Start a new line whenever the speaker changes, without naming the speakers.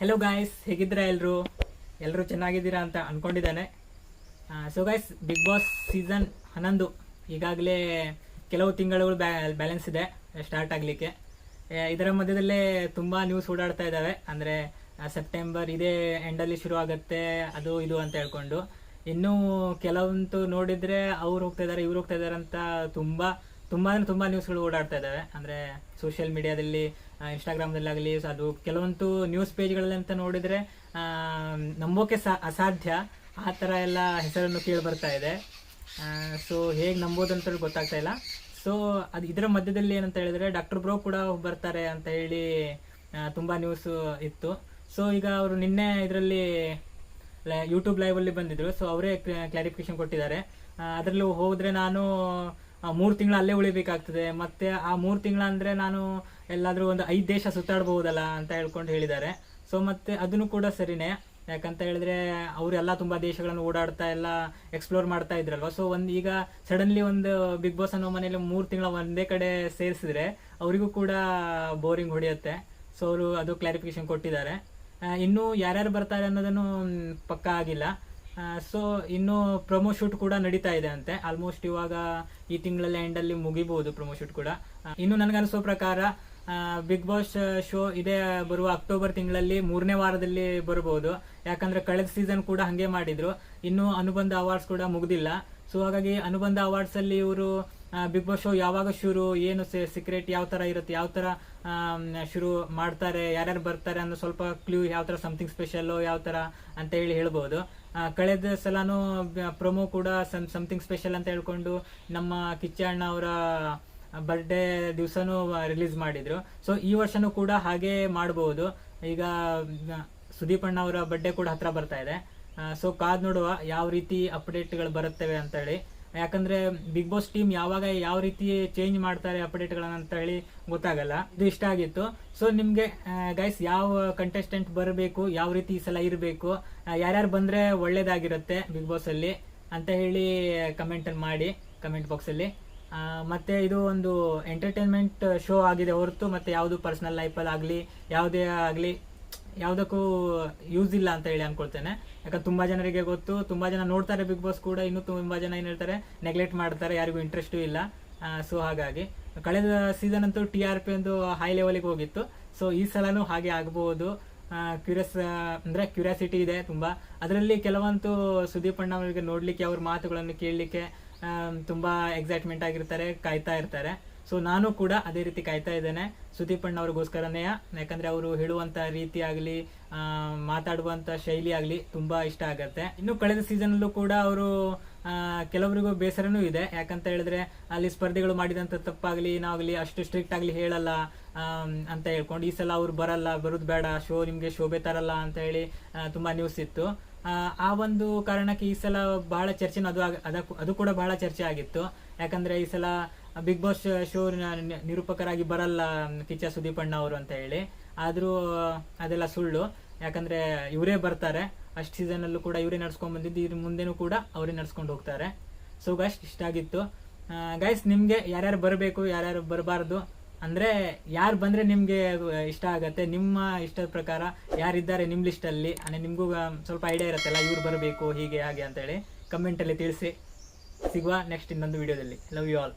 Hello guys ಹೇಗಿದ್ದೀರಾ ಎಲ್ಲರೂ ಎಲ್ಲರೂ ಚೆನ್ನಾಗಿದ್ದೀರಾ ಅಂತ ಅಂದ್ಕೊಂಡಿದ್ದಾನೆ so guys Bigg Boss season ಹನ್ನೊಂದು. ಈಗಾಗಲೇ ಕೆಲವು ತಿಂಗಳುಗಳು ಬ್ಯಾಲೆನ್ಸ್ ಇದೆ ಸ್ಟಾರ್ಟ್ ಆಗಲಿಕ್ಕೆ. ಇದರ ಮಧ್ಯದಲ್ಲೇ ತುಂಬ ನ್ಯೂಸ್ ಓಡಾಡ್ತಾ ಇದ್ದಾವೆ. ಅಂದರೆ ಸೆಪ್ಟೆಂಬರ್ ಇದೇ ಎಂಡಲ್ಲಿ ಶುರು ಆಗುತ್ತೆ, ಅದು ಇದು ಅಂತ ಹೇಳ್ಕೊಂಡು. ಇನ್ನೂ ಕೆಲವಂತೂ ನೋಡಿದರೆ ಅವ್ರು ಹೋಗ್ತಾ ಇದ್ದಾರೆ ಇವ್ರು ಹೋಗ್ತಾ ಇದ್ದಾರೆ ಅಂತ ತುಂಬ ತುಂಬ ಅಂದ್ರೆ ತುಂಬ ನ್ಯೂಸ್ಗಳು ಓಡಾಡ್ತಾ ಇದ್ದಾವೆ ಅಂದರೆ ಸೋಷಿಯಲ್ ಮೀಡಿಯಾದಲ್ಲಿ ಇನ್ಸ್ಟಾಗ್ರಾಮ್ದಲ್ಲಾಗಲಿ ಅದು ಕೆಲವಂತೂ ನ್ಯೂಸ್ ಪೇಜ್ಗಳಲ್ಲಿ ಅಂತ ನೋಡಿದರೆ ನಂಬೋಕೆ ಸಾ, ಅಸಾಧ್ಯ. ಆ ಥರ ಎಲ್ಲ ಹೆಸರನ್ನು ಕೇಳಿ ಬರ್ತಾ ಇದೆ. ಸೊ ಹೇಗೆ ನಂಬೋದು ಅಂತ ಗೊತ್ತಾಗ್ತಾ ಇಲ್ಲ. ಸೊ ಅದು ಇದರ ಮಧ್ಯದಲ್ಲಿ ಏನಂತ ಹೇಳಿದ್ರೆ ಡಾಕ್ಟರ್ ಬ್ರೋ ಕೂಡ ಬರ್ತಾರೆ ಅಂತ ಹೇಳಿ ತುಂಬ ನ್ಯೂಸ್ ಇತ್ತು. ಸೊ ಈಗ ಅವರು ನಿನ್ನೆ ಇದರಲ್ಲಿ ಯೂಟ್ಯೂಬ್ ಲೈವ್ ಅಲ್ಲಿ ಬಂದಿದ್ರು. ಸೊ ಅವರೇ ಕ್ಲಾರಿಫಿಕೇಶನ್ ಕೊಟ್ಟಿದ್ದಾರೆ. ಅದರಲ್ಲೂ ಹೋದರೆ ನಾನು ಮೂರು ತಿಂಗಳು ಅಲ್ಲೇ ಉಳಿಬೇಕಾಗ್ತದೆ. ಮತ್ತೆ ಆ ಮೂರು ತಿಂಗಳ ಅಂದ್ರೆ ನಾನು ಎಲ್ಲಾದ್ರೂ ಒಂದು ಐದು ದೇಶ ಸುತ್ತಾಡ್ಬಹುದಲ್ಲ ಅಂತ ಹೇಳ್ಕೊಂಡು ಹೇಳಿದ್ದಾರೆ. ಸೊ ಮತ್ತೆ ಅದನ್ನು ಕೂಡ ಸರಿನೇ. ಯಾಕಂತ ಹೇಳಿದ್ರೆ ಅವರೆಲ್ಲ ತುಂಬಾ ದೇಶಗಳನ್ನು ಓಡಾಡ್ತಾ ಎಲ್ಲ ಎಕ್ಸ್ಪ್ಲೋರ್ ಮಾಡ್ತಾ ಇದ್ರಲ್ವ. ಸೊ ಒಂದು ಈಗ ಸಡನ್ಲಿ ಒಂದು ಬಿಗ್ ಬಾಸ್ ಅನ್ನೋ ಮನೇಲಿ ಮೂರು ತಿಂಗಳ ಒಂದೇ ಕಡೆ ಸೇರಿಸಿದ್ರೆ ಅವರಿಗೂ ಕೂಡ ಬೋರಿಂಗ್ ಹೊಡೆಯುತ್ತೆ. ಸೊ ಅವರು ಅದು ಕ್ಲಾರಿಫಿಕೇಶನ್ ಕೊಟ್ಟಿದ್ದಾರೆ. ಇನ್ನೂ ಯಾರ್ಯಾರು ಬರ್ತಾರೆ ಅನ್ನೋದನ್ನು ಪಕ್ಕಾ ಆಗಿಲ್ಲ. ಸೊ ಇನ್ನು ಪ್ರೊಮೋ ಶೂಟ್ ಕೂಡ ನಡೀತಾ ಇದೆ ಅಂತೆ. ಆಲ್ಮೋಸ್ಟ್ ಇವಾಗ ಈ ತಿಂಗಳಲ್ಲಿ ಅಲ್ಲಿ ಮುಗಿಬಹುದು ಪ್ರೊಮೋ ಶೂಟ್ ಕೂಡ. ಇನ್ನು ನನಗನ್ಸೋ ಪ್ರಕಾರ ಬಿಗ್ ಬಾಸ್ ಶೋ ಇದೇ ಬರುವ ಅಕ್ಟೋಬರ್ ತಿಂಗಳಲ್ಲಿ ಮೂರನೇ ವಾರದಲ್ಲಿ ಬರಬಹುದು. ಯಾಕಂದ್ರೆ ಕಳೆದ ಸೀಸನ್ ಕೂಡ ಹಂಗೆ ಮಾಡಿದ್ರು. ಇನ್ನು ಅನುಬಂಧ ಅವಾರ್ಡ್ಸ್ ಕೂಡ ಮುಗ್ದಿಲ್ಲ. ಸೊ ಹಾಗಾಗಿ ಅನುಬಂಧ ಅವಾರ್ಡ್ಸ್ ಅಲ್ಲಿ ಇವರು ಬಿಗ್ ಬಾಸ್ ಶೋ ಯಾವಾಗ ಶುರು, ಏನು ಸೀಕ್ರೆಟ್ ಯಾವ ತರ ಇರುತ್ತೆ, ಯಾವ ತರ ಶುರು ಮಾಡ್ತಾರೆ, ಯಾರ್ಯಾರು ಬರ್ತಾರೆ ಅನ್ನೋ ಸ್ವಲ್ಪ ಕ್ಲೂ ಯಾವ ತರ ಸಮಥಿಂಗ್ ಸ್ಪೆಷಲ್ ಯಾವ ತರ ಅಂತ ಹೇಳಿ ಹೇಳ್ಬೋದು. ಕಳೆದ ಸಲನೂ ಪ್ರೊಮೋ ಕೂಡ ಸಮಥಿಂಗ್ ಸ್ಪೆಷಲ್ ಅಂತ ಹೇಳ್ಕೊಂಡು ನಮ್ಮ ಕಿಚ್ಚಣ್ಣ ಅವರ ಬರ್ಡೇ ದಿವಸನೂ ರಿಲೀಸ್ ಮಾಡಿದ್ರು. ಸೊ ಈ ವರ್ಷನೂ ಕೂಡ ಹಾಗೆ ಮಾಡಬಹುದು ಈಗ, ಸುದೀಪ್ ಅಣ್ಣ ಅವರ ಬರ್ಡೇ ಕೂಡ ಹತ್ರ ಬರ್ತಾ ಇದೆ. ಸೊ ಕಾದ್ ನೋಡುವ ಯಾವ ರೀತಿ ಅಪ್ಡೇಟ್ಗಳು ಬರುತ್ತವೆ ಅಂತ ಹೇಳಿ ಯಾಕಂದ್ರೆ ಬಿಗ್ ಬಾಸ್ ಟೀಮ್ ಯಾವಾಗ ಯಾವ ರೀತಿ ಚೇಂಜ್ ಮಾಡ್ತಾರೆ ಅಪ್ಡೇಟ್ಗಳನ್ನು ಅಂತ ಹೇಳಿ ಗೊತ್ತಾಗಲ್ಲ. ಇದು ಇಷ್ಟ ಆಗಿತ್ತು. ಸೊ ನಿಮಗೆ ಗೈಸ್ ಯಾವ ಕಂಟೆಸ್ಟೆಂಟ್ ಬರಬೇಕು, ಯಾವ ರೀತಿ ಈ ಸಲ ಇರಬೇಕು ಯಾರ್ಯಾರು ಬಂದ್ರೆ ಒಳ್ಳೇದಾಗಿರುತ್ತೆ ಬಿಗ್ ಬಾಸ್ ಅಲ್ಲಿ ಅಂತ ಹೇಳಿ ಕಮೆಂಟ್ ಮಾಡಿ ಕಮೆಂಟ್ ಬಾಕ್ಸ್ ಅಲ್ಲಿ. ಮತ್ತೆ ಇದು ಒಂದು ಎಂಟರ್ಟೈನ್ಮೆಂಟ್ ಶೋ ಆಗಿದೆ ಹೊರತು, ಮತ್ತೆ ಯಾವುದು ಪರ್ಸನಲ್ ಲೈಫಲ್ಲಿ ಆಗಲಿ, ಯಾವುದೇ ಆಗಲಿ ಯಾವುದಕ್ಕೂ ಯೂಸ್ ಇಲ್ಲ ಅಂತ ಹೇಳಿ ಅನ್ಕೊಳ್ತೇನೆ. ಯಾಕಂದ್ರೆ ತುಂಬಾ ಜನರಿಗೆ ಗೊತ್ತು, ತುಂಬಾ ಜನ ನೋಡ್ತಾರೆ ಬಿಗ್ ಬಾಸ್ ಕೂಡ, ಇನ್ನು ತುಂಬಾ ಜನ ಏನ್ ಹೇಳ್ತಾರೆ ನೆಗ್ಲೆಕ್ಟ್ ಮಾಡ್ತಾರೆ, ಯಾರಿಗೂ ಇಂಟ್ರೆಸ್ಟು ಇಲ್ಲ. ಸೊ ಹಾಗಾಗಿ, ಕಳೆದ ಸೀಸನ್ ಅಂತೂ ಟಿ ಆರ್ ಪಿ ಒಂದು ಹೈ ಲೆವೆಲ್ಗೆ ಹೋಗಿತ್ತು. ಸೊ ಈ ಸಲನೂ ಹಾಗೆ ಆಗಬಹುದು ಕ್ಯೂರಿಯಸ್ ಅಂದ್ರೆ ಕ್ಯೂರಿಯಾಸಿಟಿ ಇದೆ ತುಂಬಾ. ಅದರಲ್ಲಿ ಕೆಲವಂತೂ ಸುದೀಪ್ ಅಣ್ಣ ಅವರಿಗೆ ನೋಡ್ಲಿಕ್ಕೆ, ಅವ್ರ ಮಾತುಗಳನ್ನು ಕೇಳಲಿಕ್ಕೆ ತುಂಬಾ ಎಕ್ಸೈಟ್ಮೆಂಟ್ ಆಗಿರ್ತಾರೆ, ಕಾಯ್ತಾ ಇರ್ತಾರೆ. ಸೊ ನಾನು ಕೂಡ ಅದೇ ರೀತಿ ಕಾಯ್ತಾ ಇದ್ದೇನೆ. ಸುದೀಪ್ ಅಣ್ಣ ಅವ್ರಿಗೋಸ್ಕರನೇ ಯಾಕಂದ್ರೆ ಅವರು ಹೇಳುವಂತ ರೀತಿ ಆಗಲಿ ಮಾತಾಡುವಂತ ಶೈಲಿ ಆಗಲಿ ತುಂಬಾ ಇಷ್ಟ ಆಗತ್ತೆ. ಇನ್ನು ಕಳೆದ ಸೀಸನ್ ಅಲ್ಲೂ ಕೂಡ ಅವರು ಕೆಲವರಿಗೂ ಬೇಸರನೂ ಇದೆ. ಯಾಕಂತ ಹೇಳಿದ್ರೆ ಅಲ್ಲಿ ಸ್ಪರ್ಧೆಗಳು ಮಾಡಿದಂತ ತಪ್ಪಾಗ್ಲಿ ಏನಾಗ್ಲಿ ಅಷ್ಟು ಸ್ಟ್ರಿಕ್ಟ್ ಆಗಲಿ ಹೇಳಲ್ಲ ಅಂತ ಹೇಳ್ಕೊಂಡು ಈ ಸಲ ಅವ್ರು ಬರಲ್ಲ ಬರೋದು ಬೇಡ ಶೋ ನಿಮ್ಗೆ ಶೋಭೆ ತರಲ್ಲ ಅಂತ ಹೇಳಿ ತುಂಬಾ ನ್ಯೂಸ್ ಇತ್ತು. ಆ, ಒಂದು ಕಾರಣಕ್ಕೆ ಈ ಸಲ ಬಹಳ ಚರ್ಚೆನೂ ಅದು ಅದು ಕೂಡ ಬಹಳ ಚರ್ಚೆ ಆಗಿತ್ತು. ಯಾಕಂದ್ರೆ ಈ ಸಲ ಬಿಗ್ ಬಾಸ್ ಶೋ ನಿರೂಪಕರಾಗಿ ಬರಲ್ಲ ಕಿಚ್ಚ ಸುದೀಪ್ ಅಣ್ಣ ಅವರು ಅಂತ ಹೇಳಿ. ಆದರೂ ಅದೆಲ್ಲ ಸುಳ್ಳು. ಯಾಕಂದ್ರೆ ಇವರೇ ಬರ್ತಾರೆ. ಅಷ್ಟು ಸೀಸನ್ ಅಲ್ಲೂ ಕೂಡ ಇವರೇ ನಡ್ಸ್ಕೊಂಡ್ ಬಂದಿದ್ದು, ಇದ್ರ ಮುಂದೆನೂ ಕೂಡ ಅವರೇ ನಡ್ಸ್ಕೊಂಡು ಹೋಗ್ತಾರೆ. ಸೊ ಗೈಸ್ ಇಷ್ಟ ಆಗಿತ್ತು. ಗೈಸ್ ನಿಮಗೆ ಯಾರ್ಯಾರು ಬರಬೇಕು, ಯಾರ್ಯಾರು ಬರಬಾರ್ದು, ಅಂದ್ರೆ ಯಾರು ಬಂದ್ರೆ ನಿಮಗೆ ಇಷ್ಟ ಆಗುತ್ತೆ, ನಿಮ್ಮ ಇಷ್ಟದ ಪ್ರಕಾರ ಯಾರಿದ್ದಾರೆ ನಿಮ್ಮ ಲಿಸ್ಟ್ ಅಲ್ಲಿ, ಅಂದ್ರೆ ನಿಮ್ಗೂ ಸ್ವಲ್ಪ ಐಡಿಯಾ ಇರುತ್ತಲ್ಲ, ಇವ್ರು ಬರಬೇಕು, ಹೀಗೆ, ಹಾಗೆ ಅಂತ ಹೇಳಿ ಕಮೆಂಟ್ ಅಲ್ಲಿ ತಿಳಿಸಿ. ಸಿಗುವ ನೆಕ್ಸ್ಟ್ ಇನ್ನೊಂದು ವಿಡಿಯೋದಲ್ಲಿ ಲವ್ ಯು ಆಲ್